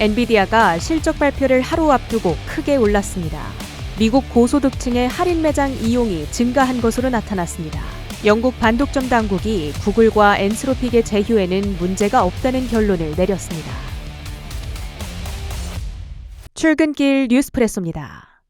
엔비디아가 실적 발표를 하루 앞두고 크게 올랐습니다. 미국 고소득층의 할인 매장 이용이 증가한 것으로 나타났습니다. 영국 반독점 당국이 구글과 엔스로픽의 제휴에는 문제가 없다는 결론을 내렸습니다. 출근길 뉴스프레소입니다.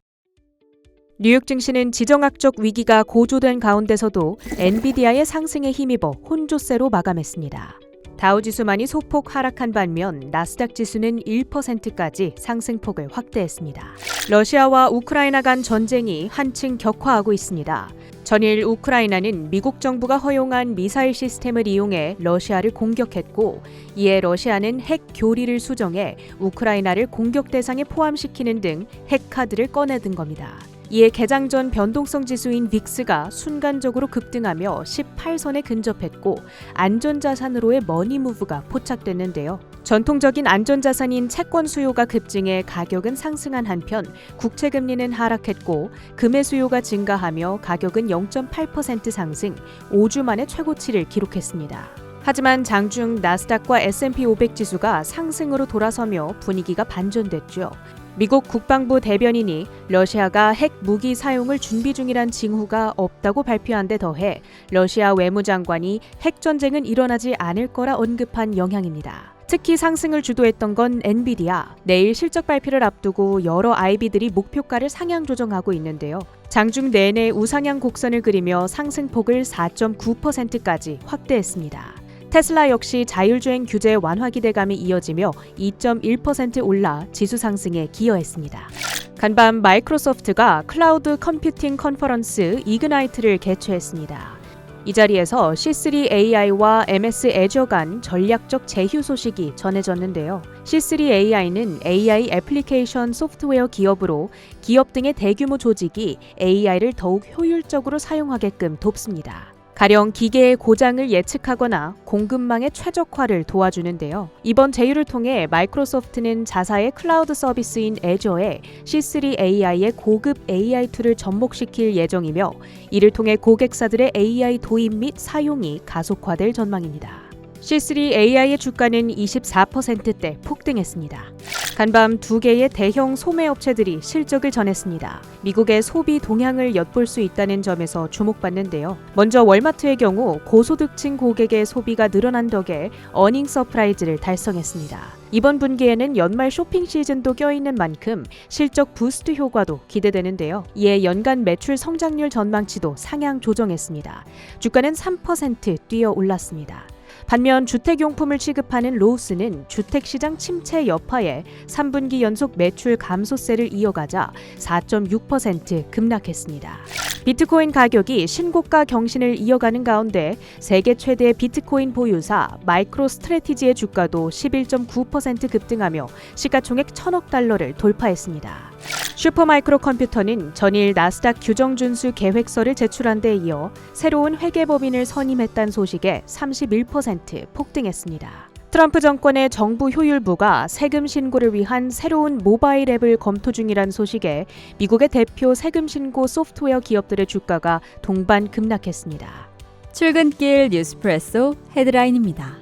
뉴욕 증시는 지정학적 위기가 고조된 가운데서도 엔비디아의 상승에 힘입어 혼조세로 마감했습니다. 다우지수만이 소폭 하락한 반면 나스닥 지수는 1%까지 상승폭을 확대했습니다. 러시아와 우크라이나 간 전쟁이 한층 격화하고 있습니다. 전일 우크라이나는 미국 정부가 허용한 미사일 시스템을 이용해 러시아를 공격했고 이에 러시아는 핵 교리를 수정해 우크라이나를 공격 대상에 포함시키는 등 핵 카드를 꺼내든 겁니다. 이에 개장 전 변동성 지수인 빅스가 순간적으로 급등하며 18선에 근접했고 안전자산으로의 머니무브가 포착됐는데요. 전통적인 안전자산인 채권 수요가 급증해 가격은 상승한 한편 국채 금리는 하락했고 금의 수요가 증가하며 가격은 0.8% 상승, 5주 만에 최고치를 기록했습니다. 하지만 장중 나스닥과 S&P 500 지수가 상승으로 돌아서며 분위기가 반전됐죠. 미국 국방부 대변인이 러시아가 핵 무기 사용을 준비 중이란 징후가 없다고 발표한 데 더해 러시아 외무장관이 핵 전쟁은 일어나지 않을 거라 언급한 영향입니다. 특히 상승을 주도했던 건 엔비디아. 내일 실적 발표를 앞두고 여러 IB들이 목표가를 상향 조정하고 있는데요. 장중 내내 우상향 곡선을 그리며 상승폭을 4.9%까지 확대했습니다. 테슬라 역시 자율주행 규제 완화 기대감이 이어지며 2.1% 올라 지수 상승에 기여했습니다. 간밤 마이크로소프트가 클라우드 컴퓨팅 컨퍼런스 이그나이트를 개최했습니다. 이 자리에서 C3 AI와 MS 애저 간 전략적 제휴 소식이 전해졌는데요. C3 AI는 AI 애플리케이션 소프트웨어 기업으로 기업 등의 대규모 조직이 AI를 더욱 효율적으로 사용하게끔 돕습니다. 가령 기계의 고장을 예측하거나 공급망의 최적화를 도와주는데요. 이번 제휴를 통해 마이크로소프트는 자사의 클라우드 서비스인 애저에 C3 AI의 고급 AI 툴을 접목시킬 예정이며 이를 통해 고객사들의 AI 도입 및 사용이 가속화될 전망입니다. C3 AI의 주가는 24%대 폭등했습니다. 간밤 두 개의 대형 소매 업체들이 실적을 전했습니다. 미국의 소비 동향을 엿볼 수 있다는 점에서 주목받는데요. 먼저 월마트의 경우 고소득층 고객의 소비가 늘어난 덕에 어닝 서프라이즈를 달성했습니다. 이번 분기에는 연말 쇼핑 시즌도 껴있는 만큼 실적 부스트 효과도 기대되는데요. 이에 연간 매출 성장률 전망치도 상향 조정했습니다. 주가는 3% 뛰어 올랐습니다. 반면 주택용품을 취급하는 로우스는 주택시장 침체 여파에 3분기 연속 매출 감소세를 이어가자 4.6% 급락했습니다. 비트코인 가격이 신고가 경신을 이어가는 가운데 세계 최대 비트코인 보유사 마이크로 스트레티지의 주가도 11.9% 급등하며 시가총액 천억 달러를 돌파했습니다. 슈퍼마이크로 컴퓨터는 전일 나스닥 규정 준수 계획서를 제출한 데 이어 새로운 회계법인을 선임했다는 소식에 31% 폭등했습니다. 트럼프 정권의 정부 효율부가 세금 신고를 위한 새로운 모바일 앱을 검토 중이란 소식에 미국의 대표 세금 신고 소프트웨어 기업들의 주가가 동반 급락했습니다. 출근길 뉴스프레소 헤드라인입니다.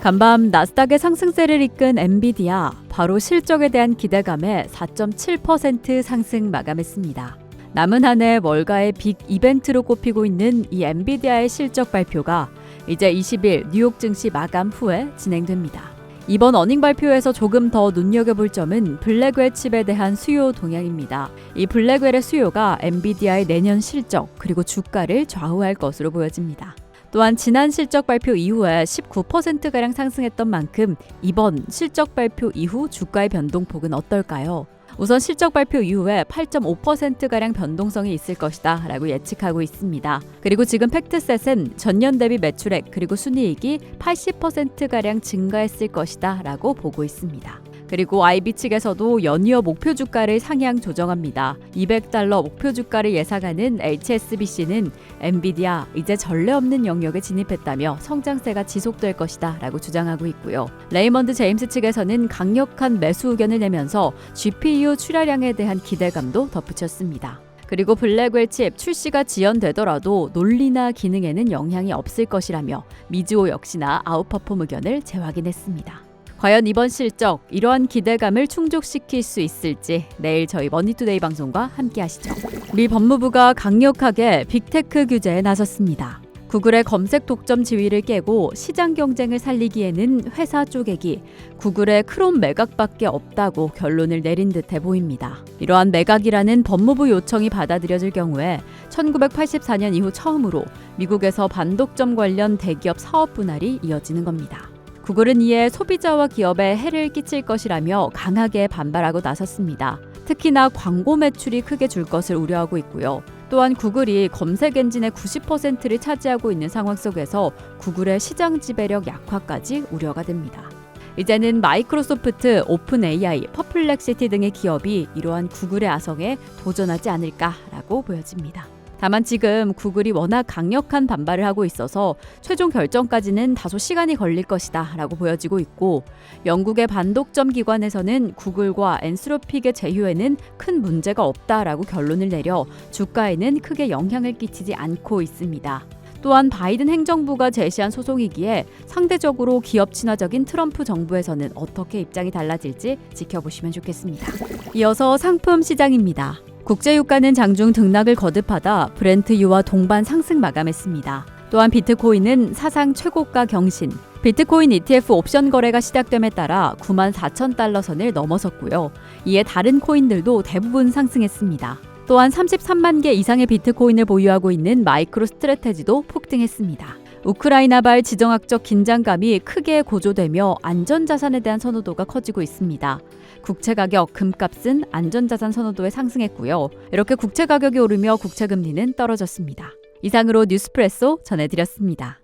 간밤 나스닥의 상승세를 이끈 엔비디아 바로 실적에 대한 기대감에 4.7% 상승 마감했습니다. 남은 한 해 월가의 빅 이벤트로 꼽히고 있는 이 엔비디아의 실적 발표가 이제 20일 뉴욕 증시 마감 후에 진행됩니다. 이번 어닝 발표에서 조금 더 눈여겨볼 점은 블랙웰 칩에 대한 수요 동향입니다. 이 블랙웰의 수요가 엔비디아의 내년 실적 그리고 주가를 좌우할 것으로 보여집니다. 또한 지난 실적 발표 이후에 19%가량 상승했던 만큼 이번 실적 발표 이후 주가의 변동폭은 어떨까요? 우선 실적 발표 이후에 8.5%가량 변동성이 있을 것이다 라고 예측하고 있습니다. 그리고 지금 팩트셋은 전년 대비 매출액 그리고 순이익이 80%가량 증가했을 것이다 라고 보고 있습니다. 그리고 IB 측에서도 연이어 목표 주가를 상향 조정합니다. 200달러 목표 주가를 예상하는 HSBC는 엔비디아 이제 전례 없는 영역에 진입했다며 성장세가 지속될 것이다 라고 주장하고 있고요. 레이먼드 제임스 측에서는 강력한 매수 의견을 내면서 GPU 출하량에 대한 기대감도 덧붙였습니다. 그리고 블랙웰 칩 출시가 지연되더라도 논리나 기능에는 영향이 없을 것이라며 미즈오 역시나 아웃퍼폼 의견을 재확인했습니다. 과연 이번 실적 이러한 기대감을 충족시킬 수 있을지 내일 저희 머니투데이 방송과 함께 하시죠. 미 법무부가 강력하게 빅테크 규제에 나섰습니다. 구글의 검색 독점 지위를 깨고 시장 경쟁을 살리기에는 회사 쪼개기, 구글의 크롬 매각밖에 없다고 결론을 내린 듯해 보입니다. 이러한 매각이라는 법무부 요청이 받아들여질 경우에 1984년 이후 처음으로 미국에서 반독점 관련 대기업 사업 분할이 이어지는 겁니다. 구글은 이에 소비자와 기업에 해를 끼칠 것이라며 강하게 반발하고 나섰습니다. 특히나 광고 매출이 크게 줄 것을 우려하고 있고요. 또한 구글이 검색 엔진의 90%를 차지하고 있는 상황 속에서 구글의 시장 지배력 약화까지 우려가 됩니다. 이제는 마이크로소프트, 오픈 AI, 퍼플렉시티 등의 기업이 이러한 구글의 아성에 도전하지 않을까라고 보여집니다. 다만 지금 구글이 워낙 강력한 반발을 하고 있어서 최종 결정까지는 다소 시간이 걸릴 것이다 라고 보여지고 있고 영국의 반독점 기관에서는 구글과 엔스로픽의 제휴에는 큰 문제가 없다 라고 결론을 내려 주가에는 크게 영향을 끼치지 않고 있습니다. 또한 바이든 행정부가 제시한 소송이기에 상대적으로 기업 친화적인 트럼프 정부에서는 어떻게 입장이 달라질지 지켜보시면 좋겠습니다. 이어서 상품 시장입니다. 국제유가는 장중 등락을 거듭하다 브렌트유와 동반 상승 마감했습니다. 또한 비트코인은 사상 최고가 경신, 비트코인 ETF 옵션 거래가 시작됨에 따라 9만 4천 달러 선을 넘어섰고요. 이에 다른 코인들도 대부분 상승했습니다. 또한 33만 개 이상의 비트코인을 보유하고 있는 마이크로 스트레테지도 폭등했습니다. 우크라이나발 지정학적 긴장감이 크게 고조되며 안전자산에 대한 선호도가 커지고 있습니다. 국채 가격, 금값은 안전자산 선호도에 상승했고요. 이렇게 국채 가격이 오르며 국채 금리는 떨어졌습니다. 이상으로 뉴스프레소 전해드렸습니다.